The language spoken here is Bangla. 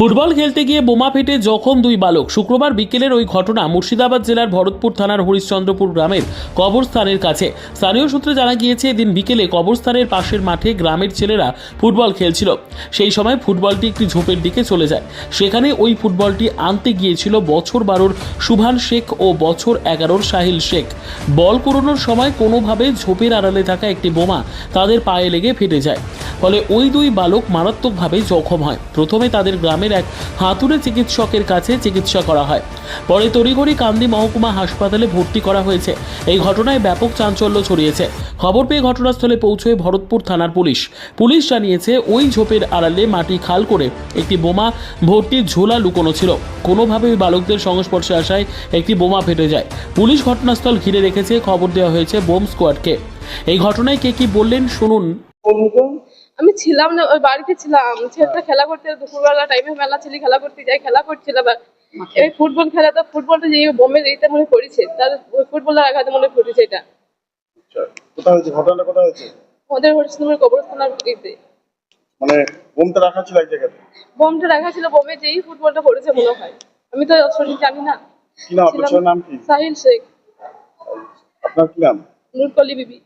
ফুটবল খেলতে গিয়ে বোমা ফেটে জখম দুই বালক। শুক্রবার বিকেলের ওই ঘটনা মুর্শিদাবাদ জেলার ভরতপুর থানার হরিশ্চন্দ্রপুর গ্রামের কবরস্থানের কাছে। স্থানীয় সূত্রে জানা গিয়েছে, এদিন বিকেলে কবরস্থানের পাশের মাঠে গ্রামের ছেলেরা ফুটবল খেলছিল। সেই সময় ফুটবলটি একটি ঝোপের দিকে চলে যায়। সেখানে ওই ফুটবলটি আনতে গিয়েছিল বছর বারোর সুভান শেখ ও বছর এগারোর সাহিল শেখ। বল কুড়োনোর সময় কোনোভাবে ঝোপের আড়ালে থাকা একটি বোমা তাদের পায়ে লেগে ফেটে যায়। ফলে ওই দুই বালক মারাত্মকভাবে জখম হয়। প্রথমে তাদের গ্রামের এক হাতুড়ে চিকিৎসকের কাছে চিকিৎসা করা হয়। পরে তড়িঘড়ি কান্দি মহকুমা হাসপাতালে ভর্তি করা হয়েছে। এই ঘটনায় ব্যাপক চাঞ্চল্য ছড়িয়েছে। খবর পেয়ে ঘটনাস্থলে পৌঁছয় ভরতপুর থানার পুলিশ। পুলিশ জানিয়েছে, ওই ঝোপের আড়ালে মাটি খাল করে একটি বোমা ভর্তি ঝোলা লুকোনো ছিল। কোনোভাবে ওই বালকদের সংস্পর্শে আসায় একটি বোমা ফেটে যায়। পুলিশ ঘটনাস্থল ঘিরে রেখেছে। খবর দেওয়া হয়েছে বোম স্কোয়াডকে। এই ঘটনায় কে কি বললেন শুনুন। আমি ছিলাম না ওই বাড়িতে ছিলাম। ছেলেটা খেলা করতে দুপুরবেলা টাইমে মেলা ছেলে খেলা করতে যায় খেলা করছিল এই ফুটবল খেলা তো ফুটবলটা যে বোমের এইটা মনে পড়েছে তার ফুটবলের আঘাতে মনে পড়েছে এটা। আচ্ছা কোথায় হয়েছে? ঘটনাটা কোথায় হয়েছে? আমাদের হরিশ্চন্দ্রের কবরস্থানার দিতে মানে বোমটা রাখা ছিল এক জায়গাতে? বোমটা রাখা ছিল বোমে যেই ফুটবলটা পড়েছে মনে হয়। আমি তো সঠিক জানি না। কি নাম আপনার? নাম কি? সাহিল শেখ। আপনার কি নাম? নুরকলি বিবি।